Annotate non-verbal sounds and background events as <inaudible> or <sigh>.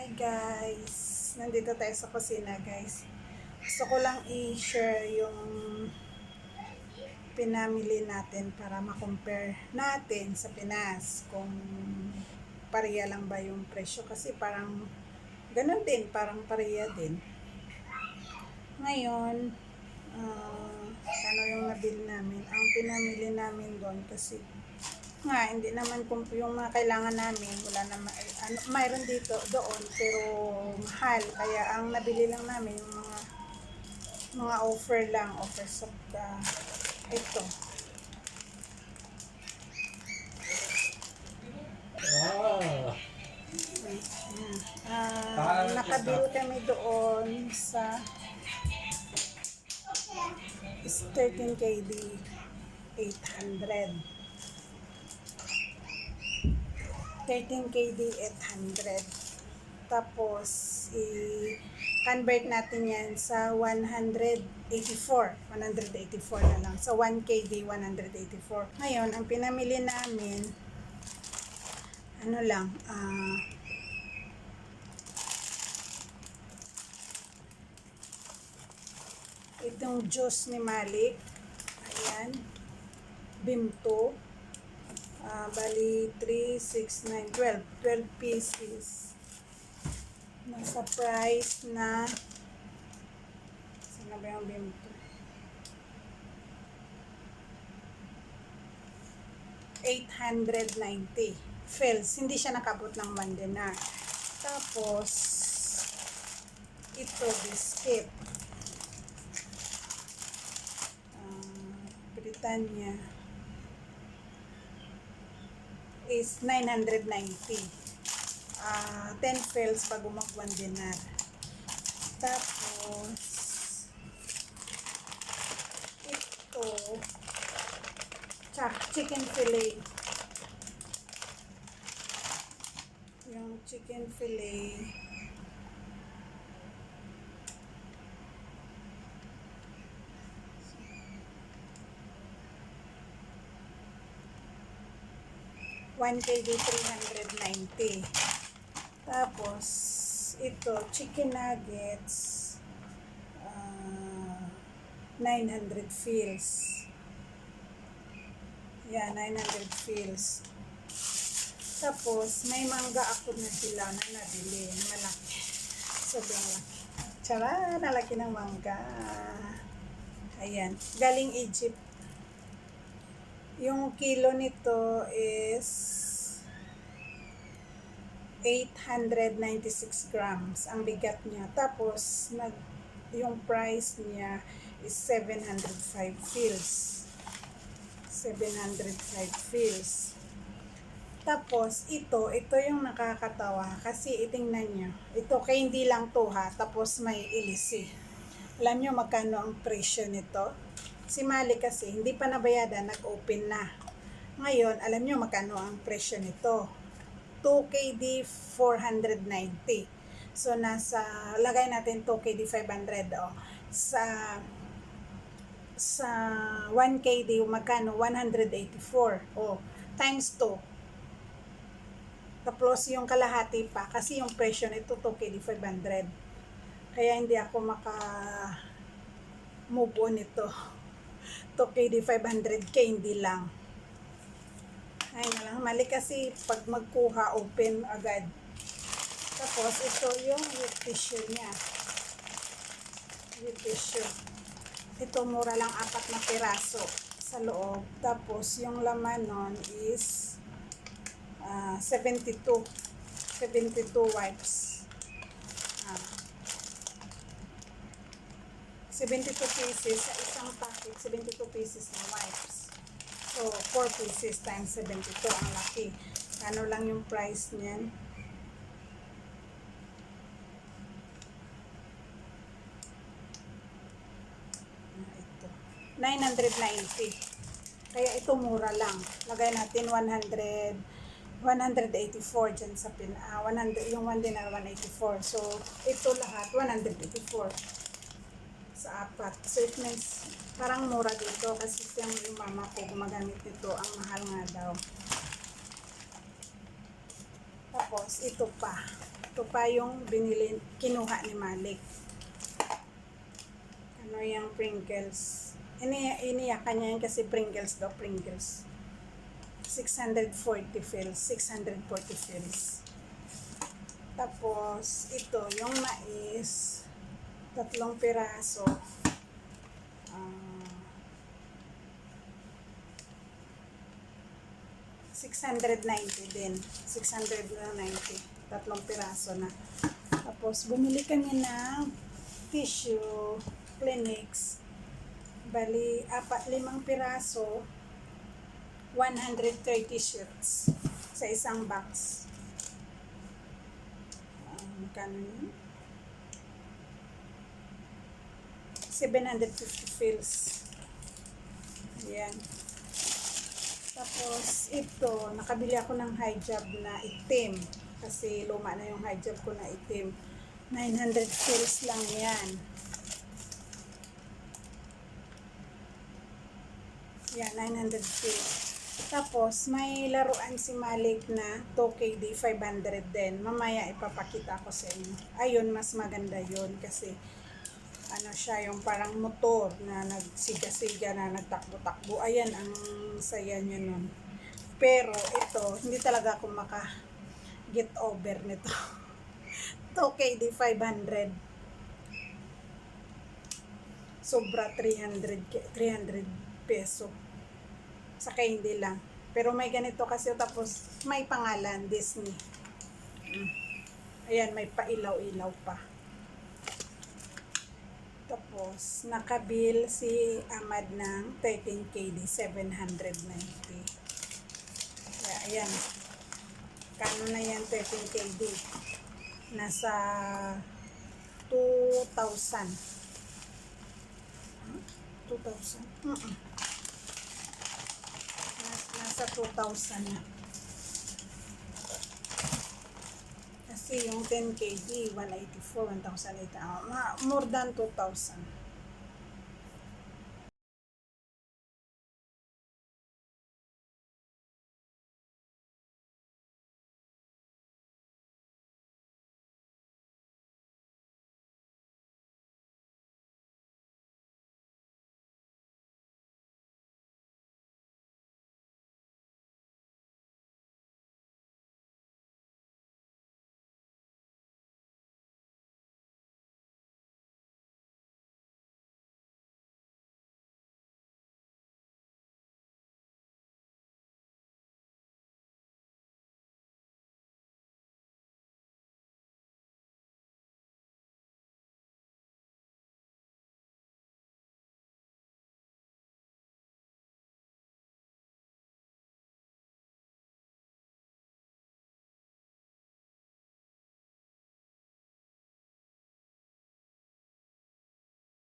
Hi guys! Nandito tayo sa kusina guys. Gusto ko lang i-share yung pinamili natin para ma-compare natin sa Pinas kung pareha lang ba yung presyo kasi parang ganun din, parang pareha din. Ngayon, ah, ano yung nabili namin? Ang pinamili namin doon kasi nga, hindi naman kung yung mga kailangan namin, wala naman, ano, mayroon dito, doon, pero mahal. Kaya ang nabili lang namin, yung mga mga offer lang, offer sa the, ito. Ah, Ayan. Ah, Ah, nakabill kami doon sa is 13 KD 800 13 KD 800 tapos i-convert natin yan sa 184 184 na lang sa 1 KD 184 ngayon ang pinamili namin ano lang ah itong juice ni Malik. Ayan. Bimto. Ah, bali 3, 6, 9, 12. 12 pieces. Nasa price na saan na ba yung bimto? 890 fills. Hindi siya nakabot ng 1 dinar. Tapos, ito, biscuit. Ah, Britannia is 990. Ah, 10 fills pag umag 1 dinar. Tapos, ito, chicken fillet. Yung chicken fillet, one KD 390. Tapos, ito, chicken nuggets, ah, 900 fills. Yeah, 900 fills. Tapos, may mangga ako na sila na nabili. Malaki. Sobrang laki. Tsara, nalaki ng mangga. Ayan. Galing Egypt. Yung kilo nito is 896 grams ang bigat niya. Tapos, nag, yung price niya is 705 fills. 705 fills. Tapos, ito, ito yung nakakatawa kasi itingnan nyo. Ito, kay hindi lang to ha. Tapos may ilisi. Alam nyo magkano ang presyo nito? Si Mali kasi, hindi pa nabayadan, nag-open na. Ngayon, alam nyo magkano ang presyo nito? 2KD 490. So, nasa, lagay natin 2KD 500. Oh. Sa, sa 1KD, magkano? 184. Oh, times 2. Tapos yung kalahati pa kasi yung presyo nito 2KD 500. Kaya hindi ako maka move on ito. 2KD 500k hindi lang. Ay na lang. Mali kasi pag magkuha open agad. Tapos ito yung with tissue niya. With tissue. Ito mura lang apat na piraso sa loob. Tapos yung laman nun is ah, 72 72 wipes 72 pieces sa isang packet 72 pieces na wipes so 4 pieces times 72 ang laki ano lang yung price niyan ito 990 kaya ito mura lang. Lagay natin 100 184 dyan sa pin. Ah, 100 yung 1 dinar 184. So ito lahat 184 sa apat. So it means parang mura dito kasi yung, mama ko gumagamit nito. Ang mahal nga daw. Tapos ito pa. Ito pa yung binili, kinuha ni Malik. Ano yung Pringles. Ini, iniyakan niya yun kasi Pringles daw, Pringles. 640 fils, 640 fils. Tapos, ito, yung mais, tatlong piraso. Ah, 690 din. 690. Tatlong piraso na. Tapos, bumili kami ng tissue, clinics. Bali, apat, limang piraso, 130 shirts sa isang box. Magkano yun? 750 fills. Ayan. Tapos, ito, nakabili ako ng hijab na itim. Kasi luma na yung hijab ko na itim. 900 fills lang yan. Yan, 900 fills. Tapos, may laruan si Malik na 2KD 500 din. Mamaya ipapakita ko sa inyo. Ayun, mas maganda yun kasi ano siya, yung parang motor na nagsiga-siga na nagtakbo-takbo. Ayan, ang saya niya nun. Pero ito, hindi talaga ako maka get over nito. <laughs> 2KD 500. Sobra 300, ke- 300 peso. Saka hindi lang. Pero may ganito kasi tapos may pangalan Disney. Mm. Ayan, may pailaw-ilaw pa. Tapos, nakabil si Ahmad ng 13KD, 790. Kaya, ayan. Kano na yan, 13KD? Nasa 2,000. Huh? 2,000? Mm-mm. Nas- Nasa 2,000 na. Kasi yung 10 kg, 184, 1,800. ah, ma- more than 2,000.